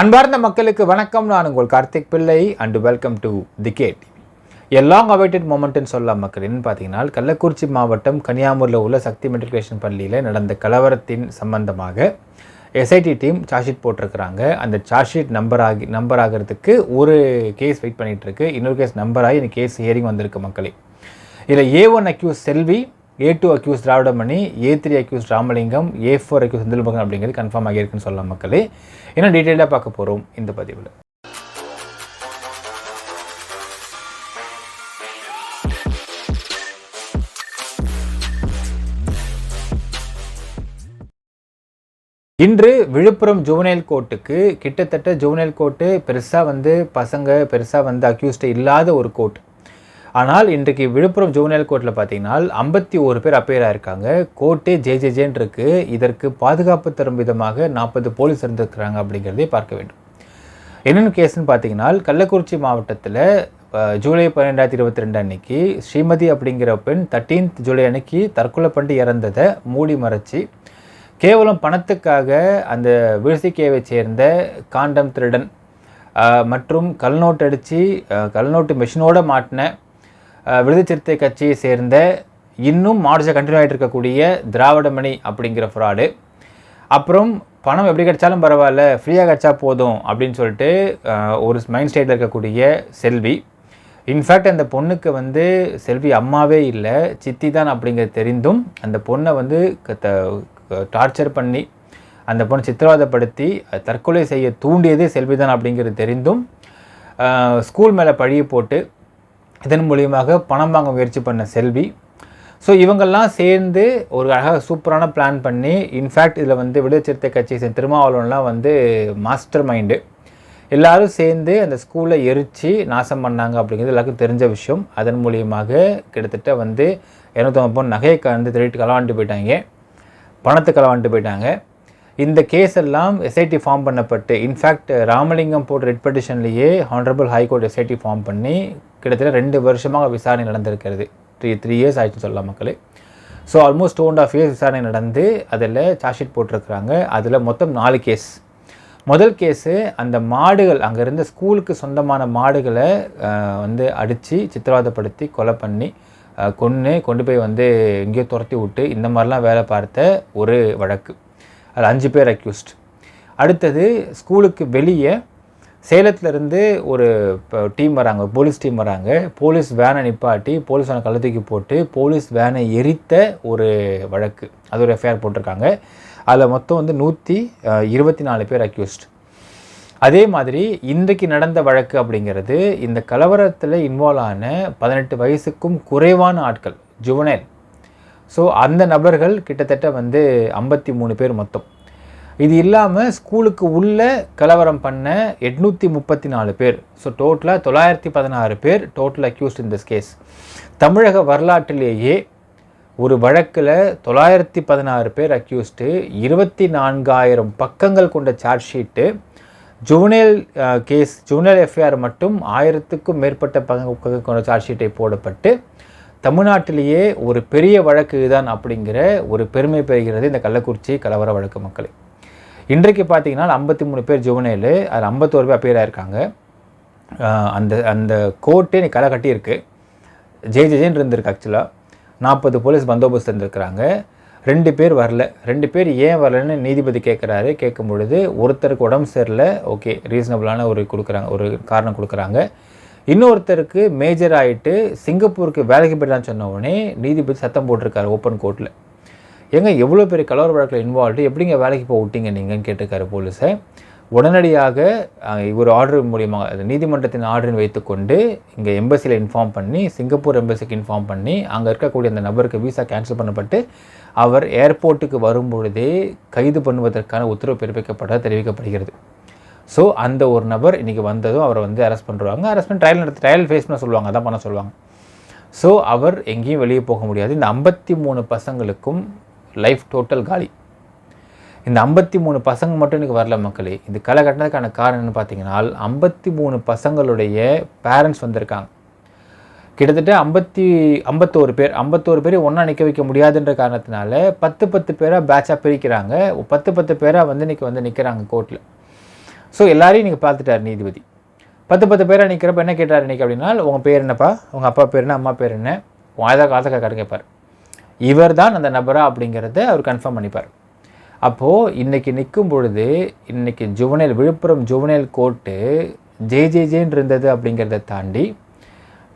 அன்பார்ந்த மக்களுக்கு வணக்கம். நான் உங்கள் Karthik Pillai and welcome to the gate a long awaited மூமெண்ட்னு சொல்லலாம் மக்கள் என்னன்னு பார்த்தீங்கன்னா கள்ளக்குறிச்சி மாவட்டம் கன்னியாமூரில் உள்ள சக்தி மெட்ரிகுலேஷன் பள்ளியில் நடந்த கலவரத்தின் சம்பந்தமாக எஸ்ஐடி டீம் சார்ஜ்ஷீட் போட்டிருக்கிறாங்க. அந்த சார்ஜ் ஷீட் நம்பர் ஆகி நம்பர் ஆகிறதுக்கு ஒரு கேஸ் வெயிட் பண்ணிகிட்ருக்கு இன்னொரு கேஸ் நம்பர் ஆகி இந்த கேஸ் ஹியரிங் வந்திருக்கு மக்களே. இதில் A one accused Selvi A two accused Dravidamani A three accused Ramalingam A four accused Senthilmagan அப்படிங்கிறது கன்ஃபார்ம் ஆகியிருக்குன்னு சொல்லலாம் மக்களே. இன்னும் டீட்டெயிலாக பார்க்க போகிறோம் இந்த பதிவில். இன்று விழுப்புரம் ஜுவனைல் கோர்ட்டுக்கு கிட்டத்தட்ட ஜுவனைல் கோர்ட்டு பெருசாக வந்து பசங்க பெருசாக வந்து அக்யூஸ்டு இல்லாத ஒரு கோர்ட் ஆனால் இன்றைக்கு விழுப்புரம் ஜூனியல் கோர்ட்டில் பார்த்தீங்கன்னா ஐம்பத்தி ஒரு பேர் அப்பேராக இருக்காங்க. கோர்ட்டே ஜே இருக்கு. இதற்கு பாதுகாப்பு தரும் விதமாக நாற்பது போலீஸ் இருந்திருக்கிறாங்க அப்படிங்கிறதை பார்க்க வேண்டும். என்னென்ன கேஸ்ன்னு பார்த்தீங்கன்னா கள்ளக்குறிச்சி மாவட்டத்தில் ஜூலை பன்னெண்டாயிரத்தி இருபத்தி ரெண்டு அன்னைக்கு ஸ்ரீமதி அப்படிங்கிற பெண் தேர்ட்டீன்த் ஜூலை அன்னைக்கு தற்கொலை பண்ணி இறந்ததை மூடி மறைச்சி கேவலம் பணத்துக்காக அந்த விழுசிக்கேவை சேர்ந்த காண்டம் திருடன் மற்றும் கல்நோட்டு அடித்து கல்நோட்டு மிஷினோட மாட்டின விடுதலை சிறுத்தை கட்சியை சேர்ந்த இன்னும் மார்ஜை கண்டினியூ ஆகிட்டு இருக்கக்கூடிய திராவிடமணி அப்படிங்கிற ஃப்ராடு அப்புறம் பணம் எப்படி கிடைச்சாலும் பரவாயில்ல ஃப்ரீயாக கிடச்சா போதும் அப்படின்னு சொல்லிட்டு ஒரு மைண்ட் ஸ்டேட்டில் இருக்கக்கூடிய செல்வி. இன்ஃபேக்ட் அந்த பொண்ணுக்கு வந்து செல்வி அம்மாவே இல்லை சித்தி தான் அப்படிங்கிறது தெரிந்தும் அந்த பொண்ணை வந்து டார்ச்சர் பண்ணி அந்த பொண்ணை சித்திரவதைப்படுத்தி தற்கொலை செய்ய தூண்டியதே செல்வி தான் அப்படிங்கிறது தெரிந்தும் ஸ்கூல் மேலே பழியை போட்டு இதன் மூலியமாக பணம் வாங்க முயற்சி பண்ண செல்வி. ஸோ இவங்கெல்லாம் சேர்ந்து ஒரு அழகாக சூப்பரான பிளான் பண்ணி இன்ஃபேக்ட் இதில் வந்து விடுதலை சிறுத்தை கட்சி சேர்ந்த திருமாவளவன்லாம் வந்து மாஸ்டர் மைண்டு எல்லாரும் சேர்ந்து அந்த ஸ்கூலை எரித்து நாசம் பண்ணாங்க அப்படிங்கிறது எல்லாருக்கும் தெரிஞ்ச விஷயம். அதன் மூலியமாக கிட்டத்தட்ட வந்து இரநூத்தொம்பது பவுன் நகையை கலந்து திருட்டு களவாண்டு போயிட்டாங்க. பணத்தை களவாண்டு போயிட்டாங்க. இந்த கேஸ் எல்லாம் எஸ்ஐடி ஃபார்ம் பண்ணப்பட்டு இன்ஃபேக்ட் ராமலிங்கம் போட்ட writ பெட்டிஷன்லேயே honourable high court SIT form பண்ணி கிட்டத்தட்ட ரெண்டு வருஷமாக விசாரணை நடந்திருக்கிறது. த்ரீ த்ரீ இயர்ஸ் ஆயிடுச்சுன்னு சொல்லலாம் மக்களே. So almost two and half years விசாரணை நடந்து அதில் சார்ஜ் ஷீட் போட்டிருக்கிறாங்க. அதில் மொத்தம் நாலு கேஸ் முதல் கேஸு அந்த மாடுகள் அங்கே இருந்த ஸ்கூலுக்கு சொந்தமான மாடுகளை வந்து அடித்து சித்திரவாதப்படுத்தி கொலை பண்ணி கொன்று கொண்டு போய் வந்து எங்கேயோ துரத்தி விட்டு இந்த மாதிரிலாம் வேலை பார்த்த ஒரு வழக்கு. அதில் அஞ்சு பேர் அக்யூஸ்ட் அடுத்தது ஸ்கூலுக்கு வெளியே சேலத்துலேருந்து ஒரு டீம் வராங்க போலீஸ் டீம் வராங்க. போலீஸ் வேனை நிப்பாட்டி போலீஸ் வேனை கழுத்துக்கு போட்டு போலீஸ் வேனை எரித்த ஒரு வழக்கு. அது ஒரு எஃப்ஐஆர் போட்டிருக்காங்க. அதில் மொத்தம் வந்து நூற்றி இருபத்தி நாலு பேர் அக்யூஸ்ட் அதே மாதிரி இன்றைக்கு நடந்த வழக்கு அப்படிங்கிறது இந்த கலவரத்தில் இன்வால்வ் ஆன பதினெட்டு வயசுக்கும் குறைவான ஆட்கள் ஜுவனைல் ஸோ அந்த நபர்கள் கிட்டத்தட்ட வந்து ஐம்பத்தி மூணு பேர் மொத்தம். இது இல்லாமல் ஸ்கூலுக்கு உள்ள கலவரம் பண்ண எட்நூற்றி முப்பத்தி நாலு பேர். ஸோ டோட்டலாக தொள்ளாயிரத்தி பதினாறு பேர் total accused in this case தமிழக வரலாற்றிலேயே ஒரு வழக்கில் தொள்ளாயிரத்தி பதினாறு பேர் அக்யூஸ்டு இருபத்தி நான்காயிரம் பக்கங்கள் கொண்ட charge sheet juvenile case juvenile FIR மட்டும் ஆயிரத்துக்கும் மேற்பட்ட பக்கங்கள் கொண்ட சார்ஜ் ஷீட்டை போடப்பட்டு தமிழ்நாட்டிலேயே ஒரு பெரிய வழக்கு இதுதான் அப்படிங்கிற ஒரு பெருமை பெறுகிறது இந்த கள்ளக்குறிச்சி கலவர வழக்கு மக்களை. இன்றைக்கு பார்த்தீங்கன்னா ஐம்பத்தி மூணு பேர் ஜுவனேலு அதில் ஐம்பத்தோரு பேர் பேராக இருக்காங்க. அந்த அந்த கோர்ட்டே நீ களை கட்டியிருக்கு. ஜே ஜேன்னு இருந்திருக்கு ஆக்சுவலாக நாற்பது போலீஸ் பந்தோபஸ்து இருந்திருக்கிறாங்க. ரெண்டு பேர் வரல. ரெண்டு பேர் ஏன் வரலன்னு நீதிபதி கேட்குறாரு. கேட்கும் பொழுது ஒருத்தருக்கு உடம்பு சரியில்லை. ஓகே ரீசனபிளான ஒரு கொடுக்குறாங்க ஒரு காரணம் கொடுக்குறாங்க. இன்னொருத்தருக்கு மேஜர் ஆகிட்டு சிங்கப்பூருக்கு வேலைக்கு போயிட்டான்னு சொன்ன உடனே நீதிபதி சத்தம் போட்டிருக்காரு ஓப்பன் கோர்ட்டில் ஏங்க எவ்வளோ பெரிய கலவர வழக்கில் இன்வால்வ்டு எப்படிங்க வேலைக்கு போக விட்டீங்க நீங்கன்னு கேட்டிருக்காரு போலீஸை. உடனடியாக ஒரு ஆர்டர் மூலியமாக நீதிமன்றத்தின் ஆர்டரின் வைத்துக்கொண்டு இங்கே எம்பசியில் இன்ஃபார்ம் பண்ணி சிங்கப்பூர் எம்பசிக்கு இன்ஃபார்ம் பண்ணி அங்கே இருக்கக்கூடிய அந்த நபருக்கு விசா கேன்சல் பண்ணப்பட்டு அவர் ஏர்போர்ட்டுக்கு வரும்பொழுதே கைது பண்ணுவதற்கான உத்தரவு பிறப்பிக்கப்பட தெரிவிக்கப்படுகிறது. ஸோ அந்த ஒரு நபர் இன்றைக்கி வந்ததும் அவரை வந்து அரெஸ்ட் பண்ணுறாங்க அரெஸ்ட் பண்ணி ட்ரையல் நடத்தி ட்ரையல் ஃபேஸ் பண்ண சொல்லுவாங்க. அதான் பண்ண சொல்லுவாங்க. ஸோ அவர் எங்கேயும் வெளியே போக முடியாது. இந்த ஐம்பத்தி மூணு பசங்களுக்கும் லைஃப் டோட்டல் காலி. இந்த ஐம்பத்தி மூணு பசங்க மட்டும் எனக்கு வரல மக்களே. இந்த களை கட்டினதுக்கான காரணம் என்னன்னு பார்த்தீங்கன்னா ஐம்பத்தி மூணு பசங்களுடைய பேரண்ட்ஸ் வந்திருக்காங்க. கிட்டத்தட்ட ஐம்பத்தி ஐம்பத்தோரு பேர் ஐம்பத்தோரு பேர் ஒன்றா நிற்க வைக்க முடியாதுன்ற காரணத்தினால பத்து பத்து பேராக பேட்சாக பிரிக்கிறாங்க. பத்து பத்து பேராக வந்து இன்றைக்கி வந்து நிற்கிறாங்க கோர்ட்டில் ஸோ எல்லாரையும் நீங்கள் பார்த்துட்டார் நீதிபதி. பத்து பத்து பேரை நிற்கிறப்ப என்ன கேட்டார் இன்றைக்கி அப்படின்னா உங்கள் பேர் என்னப்பா? உங்கள் அப்பா பேர் என்ன? அம்மா பேர் என்ன? உங்கள் ஆதார் ஆதார் கார்டு கேட்பார். இவர் தான் அந்த நபரா அப்படிங்கிறத அவர் கன்ஃபார்ம் பண்ணிப்பார். அப்போது இன்றைக்கி நிற்கும் பொழுது இன்றைக்கி juvenile Villupuram juvenile court J J ஜேன்னு இருந்தது அப்படிங்கிறத தாண்டி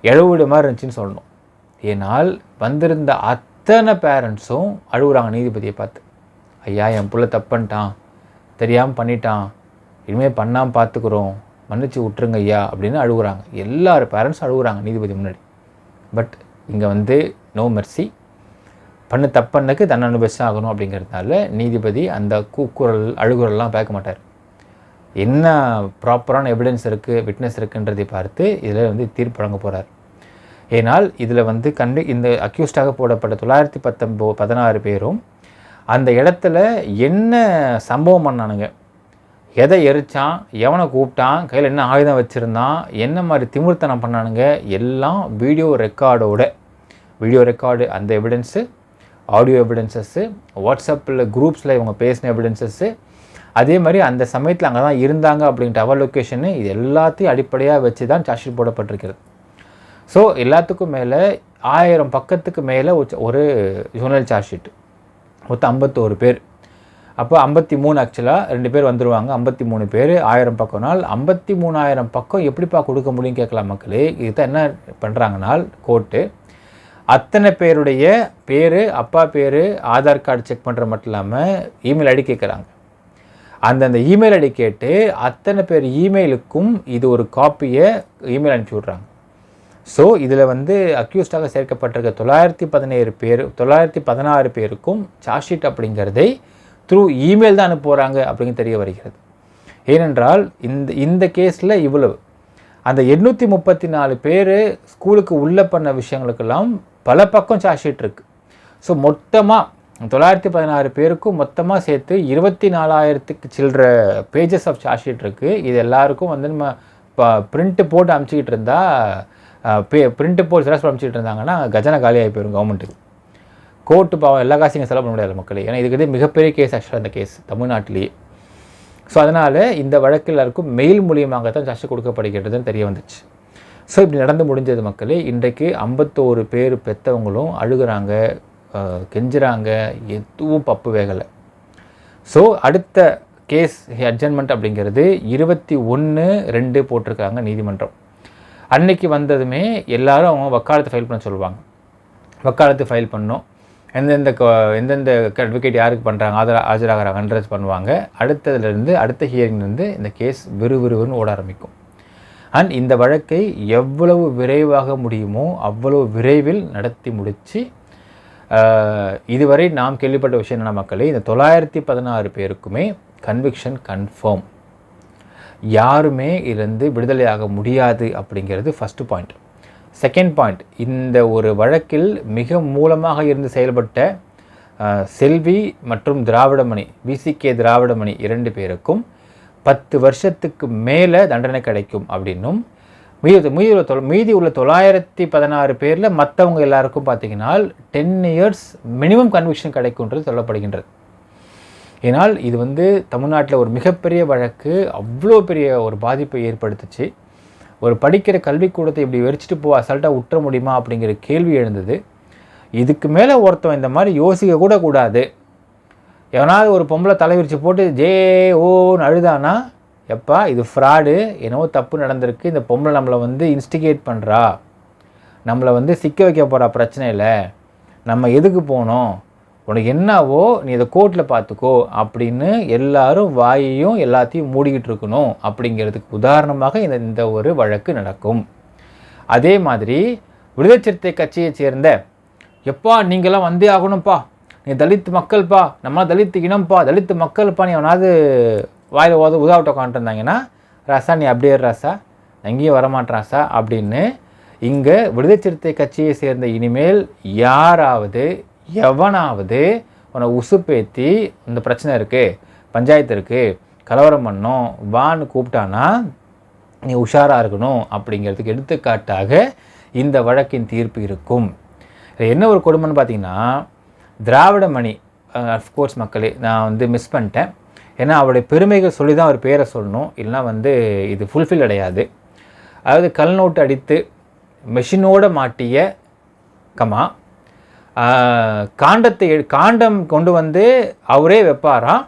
இழவீடு மாதிரி இருந்துச்சுன்னு சொல்லணும். ஏனால் வந்திருந்த அத்தனை பேரண்ட்ஸும் அழுகுறாங்க நீதிபதியை பார்த்து. ஐயா என் புள்ள தப்புன்ட்டான். தெரியாமல் பண்ணிட்டான். இனிமேல் பண்ணாமல் பார்த்துக்குறோம் மன்னிச்சு விட்டுருங்க ஐயா அப்படின்னு அழுகுறாங்க. எல்லார் பேரண்ட்ஸும் அழுகுறாங்க நீதிபதி முன்னாடி. பட் இங்கே வந்து நோ மெர்சி பண்ணு தப்பண்ணுக்கு தன் அனுபவிச்சு ஆகணும் அப்படிங்கிறதுனால நீதிபதி அந்த கூக்குரல் அழுகுரல்லாம் பார்க்க மாட்டார். என்ன ப்ராப்பரான எவிடன்ஸ் இருக்குது விட்னஸ் இருக்குன்றதை பார்த்து இதில் வந்து தீர்ப்பு வழங்க போகிறார் ஏனால் இதில் வந்து கண்டு இந்த அக்யூஸ்டாக போடப்பட்ட தொள்ளாயிரத்தி பத்தொம்போ பதினாறு பேரும் அந்த இடத்துல என்ன சம்பவம் பண்ணானுங்க? எதை எரிச்சான்? எவனை கூப்பிட்டான்? கையில் என்ன ஆயுதம் வச்சுருந்தான்? என்ன மாதிரி திமிர்த்தனம் பண்ணானுங்க? எல்லாம் வீடியோ ரெக்கார்டோட வீடியோ ரெக்கார்டு அந்த எவிடன்ஸு ஆடியோ எவிடன்சஸ்ஸு வாட்ஸ்அப்பில் குரூப்ஸில் இவங்க பேசின எவிடன்சஸ்ஸு அதே மாதிரி அந்த சமயத்தில் அங்கே தான் இருந்தாங்க அப்படின்ற அவர் லொக்கேஷனு இது எல்லாத்தையும் அடிப்படையாக வச்சு தான் சார்ஜ் போடப்பட்டிருக்கிறது. ஸோ எல்லாத்துக்கும் மேலே ஆயிரம் பக்கத்துக்கு மேலே ஒரு ஜூனல் சார்ஜ் ஷீட் மொத்தம் ஐம்பத்தோரு பேர். அப்போ ஐம்பத்தி மூணு ஆக்சுவலாக ரெண்டு பேர் வந்துடுவாங்க ஐம்பத்தி மூணு பேர் ஆயிரம் பக்கம் நாள். ஐம்பத்தி மூணாயிரம் பக்கம் எப்படிப்பா கொடுக்க முடியும் கேட்கலாம் மக்களே. இதுதான் என்ன பண்ணுறாங்கன்னா கோர்ட்டு அத்தனை பேருடைய பேர் அப்பா பேர் ஆதார் கார்டு செக் பண்ணுற மட்டும் இல்லாமல் இமெயில் ஐடி கேட்குறாங்க. அந்தந்த இமெயில் ஐடி கேட்டு அத்தனை பேர் இமெயிலுக்கும் இது ஒரு காப்பியை இமெயில் அனுப்பிச்சி விட்றாங்க. ஸோ இதில் வந்து அக்யூஸ்டாக சேர்க்கப்பட்டிருக்க தொள்ளாயிரத்தி பதினேழு பேர் தொள்ளாயிரத்தி பதினாறு பேருக்கும் சார்ஜ் ஷீட் அப்படிங்கிறதை த்ரூ இமெயில் தான் அனுப்ப போகிறாங்க அப்படின்னு தெரிய வருகிறது. ஏனென்றால் இந்த இந்த கேஸில் இவ்வளவு. அந்த எண்ணூற்றி முப்பத்தி நாலு பேர் ஸ்கூலுக்கு உள்ளே பண்ண விஷயங்களுக்கெல்லாம் பல பக்கம் சார்ஜ் ஷீட் இருக்குது ஸோ மொத்தமாக தொள்ளாயிரத்தி பதினாறு பேருக்கும் மொத்தமாக சேர்த்து இருபத்தி நாலாயிரத்துக்கு சில்லற பேஜஸ் ஆஃப் சார்ஜ் ஷீட் இருக்குது இது எல்லாருக்கும் வந்து நம்ம இப்போ பிரிண்ட்டு போட்டு அமுச்சிக்கிட்டு இருந்தால் பே பிரிண்ட்டு போட்டு ஜெராக்ஸ் அமுச்சிக்கிட்டு இருந்தாங்கன்னா கஜனை காலியாகி போயிடும் கவர்மெண்ட்டுக்கு கோர்ட்டு பாவம் எல்லா காசையும் செலவு பண்ண முடியாது மக்களே. ஏன்னா இதுக்கு மிகப்பெரிய கேஸ் ஆக்சுவலாக அந்த கேஸ் தமிழ்நாட்டிலேயே. ஸோ அதனால் இந்த வழக்கில் எல்லாருக்கும் மெயில் மூலியமாக தான் சர்ச்சை கொடுக்கப்படுகிறதுன்னு தெரிய வந்துச்சு. ஸோ இப்படி நடந்து முடிஞ்சது மக்களே இன்றைக்கு ஐம்பத்தோரு பேர் பெற்றவங்களும் அழுகிறாங்க கெஞ்சுறாங்க எதுவும் பப்பு வேகலை. ஸோ அடுத்த கேஸ் அட்ஜன்மெண்ட் அப்படிங்கிறது இருபத்தி ஒன்று ரெண்டு போட்டிருக்காங்க நீதிமன்றம். அன்னைக்கு வந்ததுமே எல்லாரும் அவங்க வக்காலத்தை ஃபைல் பண்ண சொல்லுவாங்க. வக்காலத்து ஃபைல் பண்ணோம். எந்தெந்த எந்தெந்த அட்வொகேட் யாருக்கு பண்ணுறாங்க ஆதரா ஆஜராகிறாங்கன்றது பண்ணுவாங்க அடுத்ததுலேருந்து அடுத்த ஹியரிங்லேருந்து இந்த கேஸ் விறுவிறுன்னு ஓட ஆரம்பிக்கும். அண்ட் இந்த வழக்கை எவ்வளவு விரைவாக முடியுமோ அவ்வளவு விரைவில் நடத்தி முடித்து இதுவரை நாம் கேள்விப்பட்ட விஷயம் என்ன மக்களே இந்த தொள்ளாயிரத்தி பதினாறு பேருக்குமே கன்விக்ஷன் கன்ஃபார்ம் யாருமே இருந்து விடுதலையாக முடியாது அப்படிங்கிறது ஃபஸ்ட்டு பாயிண்ட் செகண்ட் பாயிண்ட் இந்த ஒரு வழக்கில் மிக மூலமாக இருந்து செயல்பட்ட செல்வி மற்றும் திராவிடமணி விசிகே திராவிடமணி இரண்டு பேருக்கும் பத்து வருஷத்துக்கு மேலே தண்டனை கிடைக்கும் அப்படின்னும் மீதி மீதி உள்ள தொ மீதி உள்ள தொள்ளாயிரத்தி பதினாறு பேரில் மற்றவங்க எல்லாருக்கும் பார்த்தீங்கன்னா டென் இயர்ஸ் மினிமம் கன்விக்ஷன் கிடைக்கும்ன்றது சொல்லப்படுகின்றது. ஏன்னால் இது வந்து தமிழ்நாட்டில் ஒரு மிகப்பெரிய வழக்கு அவ்வளோ பெரிய ஒரு பாதிப்பை ஏற்படுத்துச்சு. ஒரு படிக்கிற கல்விக்கூடத்தை இப்படி வெறிச்சிட்டு போ அசால்ட்டாக விட்டுற முடியுமா அப்படிங்கிற கேள்வி எழுந்தது. இதுக்கு மேலே ஒருத்தன் இந்த மாதிரி யோசிக்க கூட கூடாது. எவனாவது ஒரு பொம்பளை தலைவிரிச்சு போட்டு ஜே ஓன்னு அழுதானா எப்பா இது ஃப்ராடு. என்னவோ தப்பு நடந்திருக்கு. இந்த பொம்பளை நம்மளை வந்து இன்ஸ்டிகேட் பண்ணுறா நம்மளை வந்து சிக்க வைக்க போகிறா பிரச்சனை இல்லை. நம்ம எதுக்கு போனோம்? உனக்கு என்னவோ நீ இதை கோர்ட்டில் பார்த்துக்கோ அப்படின்னு எல்லாரும் வாயையும் எல்லாத்தையும் மூடிக்கிட்டு இருக்கணும் அப்படிங்கிறதுக்கு உதாரணமாக இந்த இந்த ஒரு வழக்கு நடக்கும். அதே மாதிரி விடுதலை சிறுத்தை கட்சியை சேர்ந்த எப்பா நீங்களாம் வந்தே ஆகணும்ப்பா. நீ தலித் மக்கள்ப்பா. நம்ம தலித் இனம்ப்பா. தலித் மக்கள்ப்பா. நீ அவனாவது வாயில் ஓத உதாவிட்ட உட்காந்துருந்தாங்கன்னா ரசா நீ அப்படியே ராசா. எங்கேயும் வரமாட்டாசா அப்படின்னு இங்கே விடுதலை சிறுத்தை கட்சியை சேர்ந்த இனிமேல் யாராவது எவனாவது உன்னை உசுப்பேத்தி இந்த பிரச்சனை இருக்குது பஞ்சாயத்து இருக்குது கலவரம் பண்ணோம் வான்னு கூப்பிட்டானா நீ உஷாராக இருக்கணும் அப்படிங்கிறதுக்கு எடுத்துக்காட்டாக இந்த வழக்கின் தீர்ப்பு இருக்கும். என்ன ஒரு கொடுமைன்னு பார்த்தீங்கன்னா திராவிட மணி அஃப்கோர்ஸ் மக்களே நான் வந்து மிஸ் பண்ணிட்டேன். ஏன்னா அவருடைய பெருமைகள் சொல்லி தான் அவர் பேரை சொல்லணும். இல்லைனா வந்து இது ஃபுல்ஃபில் அடையாது. அதாவது கல் நோட்டு அடித்து மெஷினோட மாட்டிய கமா காண்டத்தை எடு- காண்டம் கொண்டு வந்து அவரே வைப்பாராம்.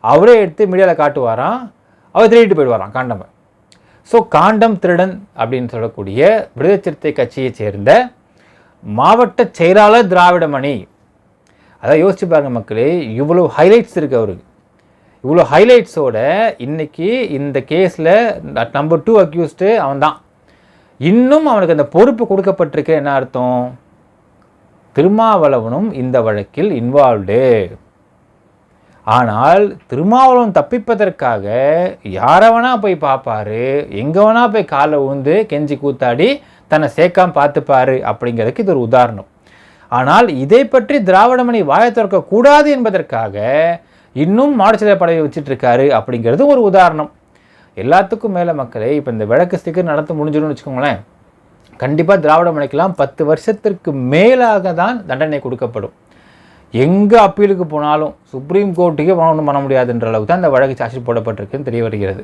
அவரே எடுத்து மீடியாவில் காட்டுவாராம். அவர் திருடிட்டு போயிடுவாராம் காண்டமை. ஸோ காண்டம் திருடன் அப்படின்னு சொல்லக்கூடிய விடுதலை சிறுத்தை கட்சியை சேர்ந்த மாவட்ட செயலாளர் திராவிடமணி. அதான் யோசிச்சு பாருங்கள் மக்களே இவ்வளோ ஹைலைட்ஸ் இருக்கு அவருக்கு. இவ்வளோ ஹைலைட்ஸோட இன்னைக்கு இந்த கேஸில் நம்பர் டூ அக்யூஸ்டு அவன் தான் இன்னும் அவனுக்கு அந்த பொறுப்பு கொடுக்கப்பட்டிருக்கு என்ன அர்த்தம்? திருமாவளவனும் இந்த வழக்கில் இன்வால்வ்டு ஆனால் திருமாவளவன் தப்பிப்பதற்காக யாரவனா போய் பார்ப்பாரு எங்கே வேணா போய் காலை ஊந்து கெஞ்சி கூத்தாடி தன்னை சேர்க்காம பார்த்துப்பாரு அப்படிங்கிறதுக்கு இது ஒரு உதாரணம். ஆனால் இதை பற்றி திராவிடமணி வாயை திறக்க கூடாது என்பதற்காக இன்னும் மாடுச்சிலை படையை வச்சுட்டு இருக்காரு அப்படிங்கிறது ஒரு உதாரணம். எல்லாத்துக்கும் மேலே மக்களே இப்போ இந்த விளக்கு ஸ்டிக்கர் நடத்த முடிஞ்சிடும்னு வச்சுக்கோங்களேன். கண்டிப்பாக திராவிட மணிக்கெல்லாம் பத்து வருஷத்திற்கு மேலாக தான் தண்டனை கொடுக்கப்படும். எங்கே அப்பீலுக்கு போனாலும் சுப்ரீம் கோர்ட்டுக்கே ஒன்றும் பண்ண முடியாதுன்ற அளவுக்கு தான் இந்த வழக்கு சார்ஜ் போடப்பட்டிருக்குன்னு தெரிய வருகிறது.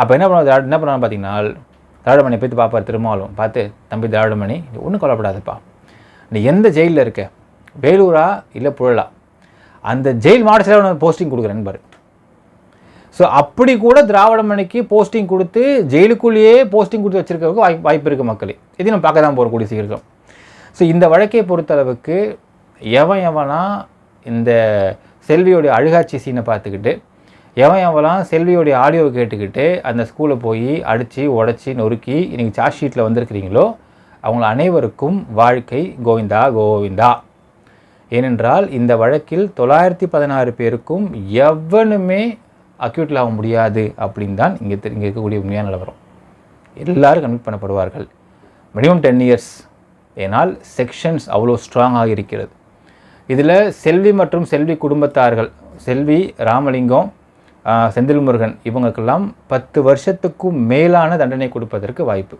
அப்போ என்ன பண்ண என்ன பண்ணான்னு பார்த்தீங்கன்னா திராவிடமணி போய் பார்ப்பார் திருமாவளவன். பார்த்து தம்பி திராவிடமணி ஒன்றும் கொல்லப்படாதுப்பா நீ எந்த ஜெயிலில் இருக்க? வேலூரா இல்லை புழலா? அந்த ஜெயில் மாடத்தில் போஸ்டிங் கொடுக்குறேன்னு பாரு ஸோ அப்படி கூட திராவிட மணிக்கு போஸ்டிங் கொடுத்து ஜெயிலுக்குள்ளேயே போஸ்டிங் கொடுத்து வச்சிருக்கிறதுக்கு வாய்ப்பு வாய்ப்பு இருக்குது மக்களே. இதையும் நம்ம பார்க்க தான் போகிற கூடிய சீக்கிரம் ஸோ இந்த வழக்கை பொறுத்தளவுக்கு எவன் எவனா இந்த செல்வியோடைய அழுகாட்சி சீனை பார்த்துக்கிட்டு எவன் எவெல்லாம் செல்வியோடைய ஆடியோவை கேட்டுக்கிட்டு அந்த ஸ்கூலில் போய் அடித்து உடச்சி நொறுக்கி நீங்கள் சார்ஜ் ஷீட்டில் வந்திருக்கிறீங்களோ அவங்கள அனைவருக்கும் வாழ்க்கை கோவிந்தா கோவிந்தா. ஏனென்றால் இந்த வழக்கில் தொள்ளாயிரத்தி பதினாறு பேருக்கும் எவனுமே அக்யூட்டில் ஆக முடியாது அப்படின்னு தான் இங்கே இங்கே இருக்கக்கூடிய உண்மையான நிலவரம். எல்லோரும் கன்விட் பண்ணப்படுவார்கள். மினிமம் டென் இயர்ஸ் ஏனால் செக்ஷன்ஸ் அவ்வளோ ஸ்ட்ராங்காக இருக்கிறது. இதில் செல்வி மற்றும் செல்வி குடும்பத்தார்கள் செல்வி ராமலிங்கம் செந்தில் முருகன் இவங்களுக்கெல்லாம் பத்து வருஷத்துக்கும் மேலான தண்டனை கொடுப்பதற்கு வாய்ப்பு.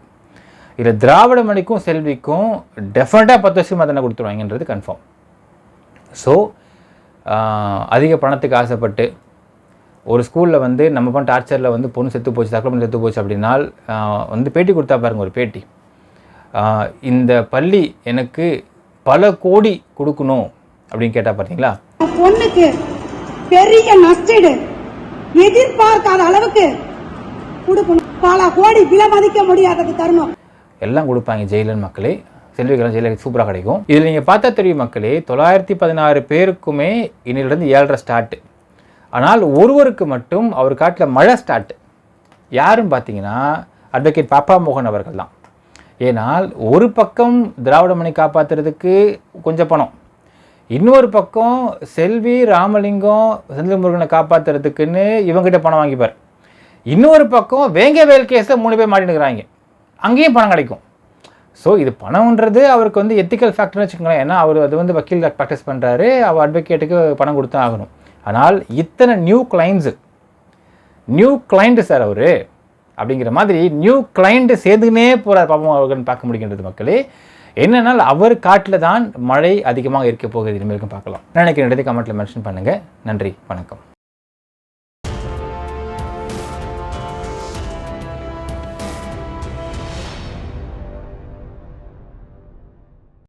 இதில் திராவிட மணிக்கும் செல்விக்கும் டெஃபினட்டாக பத்து வருஷமாக தண்டனை கொடுத்துருவாங்கன்றது கன்ஃபார்ம் ஸோ அதிக பணத்துக்கு ஆசைப்பட்டு ஒரு ஸ்கூலில் வந்து நம்ம பண்ண டார்ச்சரில் வந்து பொண்ணு செத்து போச்சு தற்கொலை பண்ணி செத்து போச்சு அப்படின்னால் ஆஹ், வந்து பேட்டி கொடுத்தா பாருங்க ஒரு பேட்டி. இந்த பள்ளி எனக்கு பல கோடி கொடுக்கணும் அப்படின்னு கேட்டால் பார்த்தீங்களா? பொண்ணுக்கு பெரிய நஷ்டீடு. எதிர்பார்க்காத அளவுக்கு கொடுக்கணும். பல கோடி விலை மதிக்க முடியாதது தருணம். எல்லாம் கொடுப்பாங்க ஜெயிலன் மக்களே. செல்விகளும் ஜெயிலுக்கு சூப்பராக கிடைக்கும். இதில் நீங்கள் பார்த்தா தெரியும் மக்களே தொள்ளாயிரத்தி பதினாறு பேருக்குமே இன்னிலிருந்து ஏழரை ஸ்டார்ட் ஆனால் ஒருவருக்கு மட்டும் அவர் காட்டில் மழை ஸ்டார்ட் யாருன்னு பார்த்தீங்கன்னா அட்வொகேட் பாப்பா மோகன் அவர்கள் தான். ஏனால் ஒரு பக்கம் திராவிடமணி காப்பாற்றுறதுக்கு கொஞ்சம் பணம். இன்னொரு பக்கம் செல்வி ராமலிங்கம் செந்தில் முருகனை காப்பாற்றுறதுக்குன்னு இவங்ககிட்ட பணம் வாங்கிப்பார். இன்னொரு பக்கம் வேங்க வேல் கேஸில் மூணு பேர் மாட்டினுக்கிறாங்க அங்கேயும் பணம் கிடைக்கும். ஸோ இது பணம்ன்றது அவருக்கு வந்து எத்திக்கல் ஃபேக்டர்னு வச்சுக்கோங்களேன். ஏன்னா அவர் அது வந்து வக்கீல் ப்ராக்டிஸ் பண்ணுறாரு அவர் அட்வொகேட்டுக்கு பணம் கொடுத்து ஆகணும். ஆனால் இத்தனை new clients new client sir அவரு? அப்படிங்கிற மாதிரி நியூ கிளைண்ட்டு சேர்ந்துக்கினே போகிறார் பாப்போம் அவர்கள் பார்க்க முடிகின்றது மக்களே. என்னென்னால் அவர் காட்டில் தான் மழை அதிகமாக இருக்க போகிறது இனிமேலுக்கும் பார்க்கலாம். நினைக்கிற இடத்தை கமெண்ட்டில் மென்ஷன் பண்ணுங்கள் நன்றி. வணக்கம்.